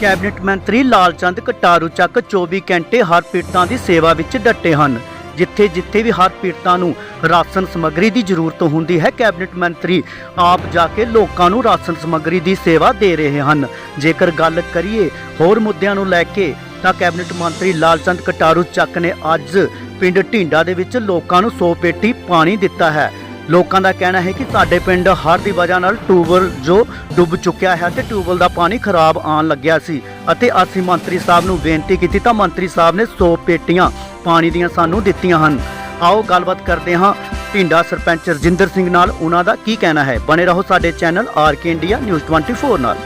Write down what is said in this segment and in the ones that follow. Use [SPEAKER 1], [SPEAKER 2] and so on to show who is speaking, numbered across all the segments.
[SPEAKER 1] Cabinet ਮੰਤਰੀ ਲਾਲਚੰਦ ਕਟਾਰੂ ਚੱਕ 24 ਘੰਟੇ ਹਰ ਪੀੜਤਾਂ ਦੀ ਸੇਵਾ ਵਿੱਚ ਡਟੇ ਹਨ। ਜਿੱਥੇ ਜਿੱਥੇ ਵੀ ਹਰ ਪੀੜਤਾਂ ਨੂੰ ਰਾਸ਼ਨ ਸਮੱਗਰੀ ਦੀ ਜ਼ਰੂਰਤ ਹੁੰਦੀ ਹੈ, ਕੈਬਨਿਟ ਮੰਤਰੀ ਆਪ ਜਾ ਕੇ ਲੋਕਾਂ ਨੂੰ ਰਾਸ਼ਨ ਸਮੱਗਰੀ ਦੀ ਸੇਵਾ ਦੇ ਰਹੇ ਹਨ। ਜੇਕਰ ਗੱਲ ਕਰੀਏ ਹੋਰ ਮੁੱਦਿਆਂ ਨੂੰ ਲੈ ਕੇ, ਤਾਂ ਕੈਬਨਿਟ ਮੰਤਰੀ ਲਾਲਚੰਦ ਕਟਾਰੂ ਚੱਕ ਨੇ ਅੱਜ ਪਿੰਡ ਢਿੰਡਾ ਦੇ ਵਿੱਚ ਲੋਕਾਂ ਨੂੰ 100 ਪੇਟੀ ਪਾਣੀ ਦਿੱਤਾ ਹੈ। ਲੋਕਾਂ ਦਾ ਕਹਿਣਾ ਹੈ ਕਿ ਸਾਡੇ ਪਿੰਡ ਹੜ੍ਹ ਦੀ ਵਜ੍ਹਾ ਨਾਲ ਟਿਊਬਲ ਜੋ ਡੁੱਬ ਚੁੱਕਿਆ ਹੈ ਤੇ ਟਿਊਬਲ ਦਾ ਪਾਣੀ ਖਰਾਬ ਆਉਣ ਲੱਗਿਆ ਸੀ ਅਤੇ ਅਸੀਂ ਮੰਤਰੀ ਸਾਹਿਬ ਨੂੰ ਬੇਨਤੀ ਕੀਤੀ ਤਾਂ ਮੰਤਰੀ ਸਾਹਿਬ ਨੇ 100 ਪੇਟੀਆਂ ਪਾਣੀ ਦੀਆਂ ਸਾਨੂੰ ਦਿੱਤੀਆਂ ਹਨ। ਆਓ ਗੱਲਬਾਤ ਕਰਦੇ ਹਾਂ ਢਿੰਡਾ ਸਰਪੰਚ ਰਜਿੰਦਰ ਸਿੰਘ ਨਾਲ, ਉਹਨਾਂ ਦਾ ਕੀ ਕਹਿਣਾ ਹੈ? ਬਣੇ ਰਹੋ ਸਾਡੇ ਚੈਨਲ ਆਰਕੇ ਇੰਡੀਆ ਨਿਊਜ਼ 24 ਨਾਲ।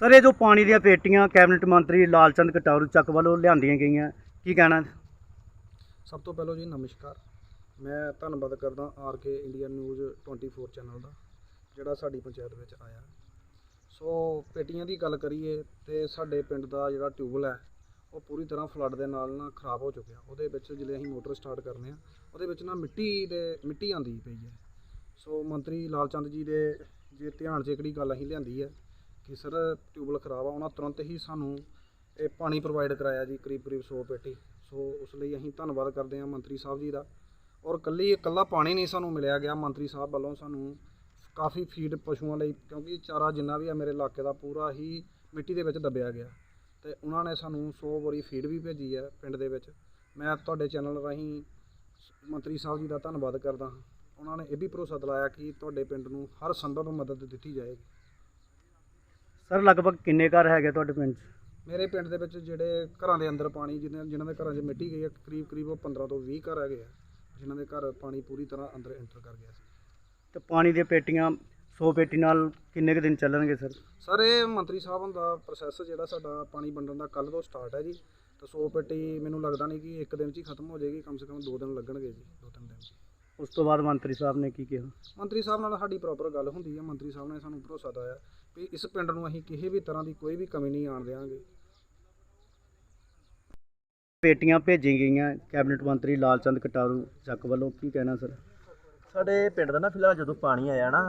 [SPEAKER 1] ਸਰ, ਇਹ ਜੋ ਪਾਣੀ ਦੀਆਂ ਪੇਟੀਆਂ ਕੈਬਨਿਟ ਮੰਤਰੀ ਲਾਲਚੰਦ ਕਟਾਰੂ ਚੱਕ ਵੱਲੋਂ ਲਿਆਂਦੀਆਂ ਗਈਆਂ ਕੀ ਕਹਿਣਾ?
[SPEAKER 2] ਸਭ ਤੋਂ ਪਹਿਲਾਂ ਜੀ ਨਮਸਕਾਰ। ਮੈਂ ਧੰਨਵਾਦ ਕਰਦਾ R K India news 24 channel ਦਾ, ਜਿਹੜਾ ਸਾਡੀ ਪੰਚਾਇਤ ਵਿੱਚ ਆਇਆ। ਸੋ ਪੇਟੀਆਂ ਦੀ ਗੱਲ ਕਰੀਏ ਤੇ ਸਾਡੇ ਪਿੰਡ ਦਾ ਜਿਹੜਾ ਟਿਊਬਲ ਹੈ, ਉਹ ਪੂਰੀ ਤਰ੍ਹਾਂ ਫਲੱਡ ਦੇ ਨਾਲ ਨਾ ਖਰਾਬ ਹੋ ਚੁੱਕਿਆ। ਉਹਦੇ ਵਿੱਚ ਜਿਹੜੇ ਅਸੀਂ ਮੋਟਰ ਸਟਾਰਟ ਕਰਨੇ ਆ, ਉਹਦੇ ਵਿੱਚ ਨਾ ਮਿੱਟੀ ਦੇ, ਮਿੱਟੀ ਆਂਦੀ ਪਈ ਹੈ। ਸੋ ਮੰਤਰੀ ਲਾਲਚੰਦ ਜੀ ਦੇ ਜੇ ਧਿਆਨ 'ਚ ਇਕੜੀ ਗੱਲ ਅਸੀਂ ਲਿਆਂਦੀ ਹੈ ਕਿ ਸਰ ਟਿਊਬਲ ਖਰਾਬ ਆ, ਉਹਨਾਂ ਤੁਰੰਤ ਹੀ ਸਾਨੂੰ ਇਹ ਪਾਣੀ ਪ੍ਰੋਵਾਈਡ ਕਰਾਇਆ ਜੀ, ਕਰੀਬ ਕਰੀਬ 100 ਪੇਟੀ। ਸੋ ਉਸ ਲਈ ਅਸੀਂ ਧੰਨਵਾਦ ਕਰਦੇ ਹਾਂ ਮੰਤਰੀ ਸਾਹਿਬ ਜੀ ਦਾ। ਔਰ ਕੱਲੀ ਇਕੱਲਾ ਪਾਣੀ ਨਹੀਂ ਸਾਨੂੰ ਮਿਲਿਆ ਗਿਆ ਮੰਤਰੀ ਸਾਹਿਬ ਵੱਲੋਂ। ਸਾਨੂੰ ਕਾਫੀ ਫੀਡ ਪਸ਼ੂਆਂ ਲਈ, ਕਿਉਂਕਿ ਚਾਰਾ ਜਿੰਨਾ ਵੀ ਆ ਮੇਰੇ ਇਲਾਕੇ ਦਾ, ਪੂਰਾ ਹੀ ਮਿੱਟੀ ਦੇ ਵਿੱਚ ਦੱਬਿਆ ਗਿਆ। ਤੇ ਉਹਨਾਂ ਨੇ ਸਾਨੂੰ 100 ਬੋਰੀ ਫੀਡ ਵੀ ਭੇਜੀ ਹੈ ਪਿੰਡ ਦੇ ਵਿੱਚ। ਮੈਂ ਤੁਹਾਡੇ ਚੈਨਲ ਰਾਹੀਂ ਮੰਤਰੀ ਸਾਹਿਬ ਜੀ ਦਾ ਧੰਨਵਾਦ ਕਰਦਾ ਹਾਂ। ਉਹਨਾਂ ਨੇ ਇਹ ਵੀ ਭਰੋਸਾ ਦਿਲਾਇਆ ਕਿ ਤੁਹਾਡੇ ਪਿੰਡ ਨੂੰ ਹਰ ਸੰਭਵ ਮਦਦ ਦਿੱਤੀ ਜਾਏਗੀ।
[SPEAKER 1] ਸਰ, ਲਗਭਗ ਕਿੰਨੇ ਘਰ ਹੈਗੇ ਤੁਹਾਡੇ ਪਿੰਡ 'ਚ?
[SPEAKER 2] ਮੇਰੇ ਪਿੰਡ ਦੇ ਵਿੱਚ ਜਿਹੜੇ ਘਰਾਂ ਦੇ ਅੰਦਰ ਪਾਣੀ ਜਿਹਨਾਂ ਜਿਨ੍ਹਾਂ ਦੇ ਘਰਾਂ 'ਚ ਮਿੱਟੀ ਗਈ ਹੈ ਕਰੀਬ ਕਰੀਬ ਉਹ 15 ਤੋਂ 20 ਘਰ ਹੈਗੇ ਆ ਜਿਨ੍ਹਾਂ ਦੇ ਘਰ ਪਾਣੀ ਪੂਰੀ ਤਰ੍ਹਾਂ ਅੰਦਰ ਐਂਟਰ ਕਰ ਗਿਆ ਸੀ।
[SPEAKER 1] ਤੇ ਪਾਣੀ ਦੀਆਂ ਪੇਟੀਆਂ 100 ਪੇਟੀ ਨਾਲ ਕਿੰਨੇ ਕੁ ਦਿਨ ਚੱਲਣਗੇ ਸਰ?
[SPEAKER 2] ਸਰ ਇਹ ਮੰਤਰੀ ਸਾਹਿਬ ਦਾ ਪ੍ਰੋਸੈਸ ਜਿਹੜਾ ਸਾਡਾ ਪਾਣੀ ਵੰਡਣ ਦਾ ਕੱਲ ਤੋਂ ਸਟਾਰਟ ਹੈ ਜੀ। ਤੇ 100 ਪੇਟੀ ਮੈਨੂੰ ਲੱਗਦਾ ਨਹੀਂ ਕਿ ਇੱਕ ਦਿਨ 'ਚ ਹੀ ਖਤਮ ਹੋ ਜਾਏਗੀ ਕਮ ਸੇ ਕਮ 2 ਦਿਨ ਲੱਗਣਗੇ ਜੀ 2-3 ਦਿਨ
[SPEAKER 1] ਉਸ ਤੋਂ ਬਾਅਦ ਮੰਤਰੀ ਸਾਹਿਬ ਨੇ ਕੀ ਕਿਹਾ?
[SPEAKER 2] ਮੰਤਰੀ ਸਾਹਿਬ ਨਾਲ ਸਾਡੀ ਪ੍ਰੋਪਰ ਗੱਲ ਹੁੰਦੀ ਹੈ ਮੰਤਰੀ ਸਾਹਿਬ ਨੇ ਸਾਨੂੰ ਭਰੋਸਾ ਦਿਵਾਇਆ ਵੀ ਇਸ ਪਿੰਡ ਨੂੰ ਅਸੀਂ ਕਿਸੇ ਵੀ ਤਰ੍ਹਾਂ ਦੀ ਕੋਈ ਵੀ ਕਮੀ ਨਹੀਂ ਆਣ ਦੇਵਾਂਗੇ
[SPEAKER 1] ਪੇਟੀਆਂ ਭੇਜੀਆਂ ਗਈਆਂ ਕੈਬਨਿਟ ਮੰਤਰੀ ਲਾਲ ਚੰਦ ਕਟਾਰੂ ਚੱਕ ਵੱਲੋਂ, ਕੀ ਕਹਿਣਾ ਸਰ?
[SPEAKER 3] ਸਾਡੇ ਪਿੰਡ ਦਾ ਨਾ ਫਿਲਹਾਲ ਜਦੋਂ ਪਾਣੀ ਆਇਆ ਨਾ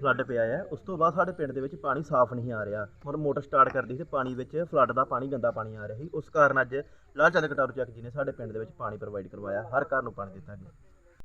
[SPEAKER 3] ਫਲੱਡ ਪਿਆ ਆ, ਉਸ ਤੋਂ ਬਾਅਦ ਸਾਡੇ ਪਿੰਡ ਦੇ ਵਿੱਚ ਪਾਣੀ ਸਾਫ਼ ਨਹੀਂ ਆ ਰਿਹਾ। ਹੁਣ ਮੋਟਰ ਸਟਾਰਟ ਕਰਦੀ ਤੇ ਪਾਣੀ ਵਿੱਚ ਫਲੱਡ ਦਾ ਪਾਣੀ, ਗੰਦਾ ਪਾਣੀ ਆ ਰਿਹਾ ਸੀ। ਉਸ ਕਾਰਨ ਅੱਜ ਲਾਲ ਚੰਦ ਕਟਾਰੂ ਚੱਕ ਜੀ ਨੇ ਸਾਡੇ ਪਿੰਡ ਦੇ ਵਿੱਚ ਪਾਣੀ ਪ੍ਰੋਵਾਈਡ ਕਰਵਾਇਆ, ਹਰ ਘਰ ਨੂੰ ਪਾਣੀ ਦਿੱਤਾ ਗਿਆ।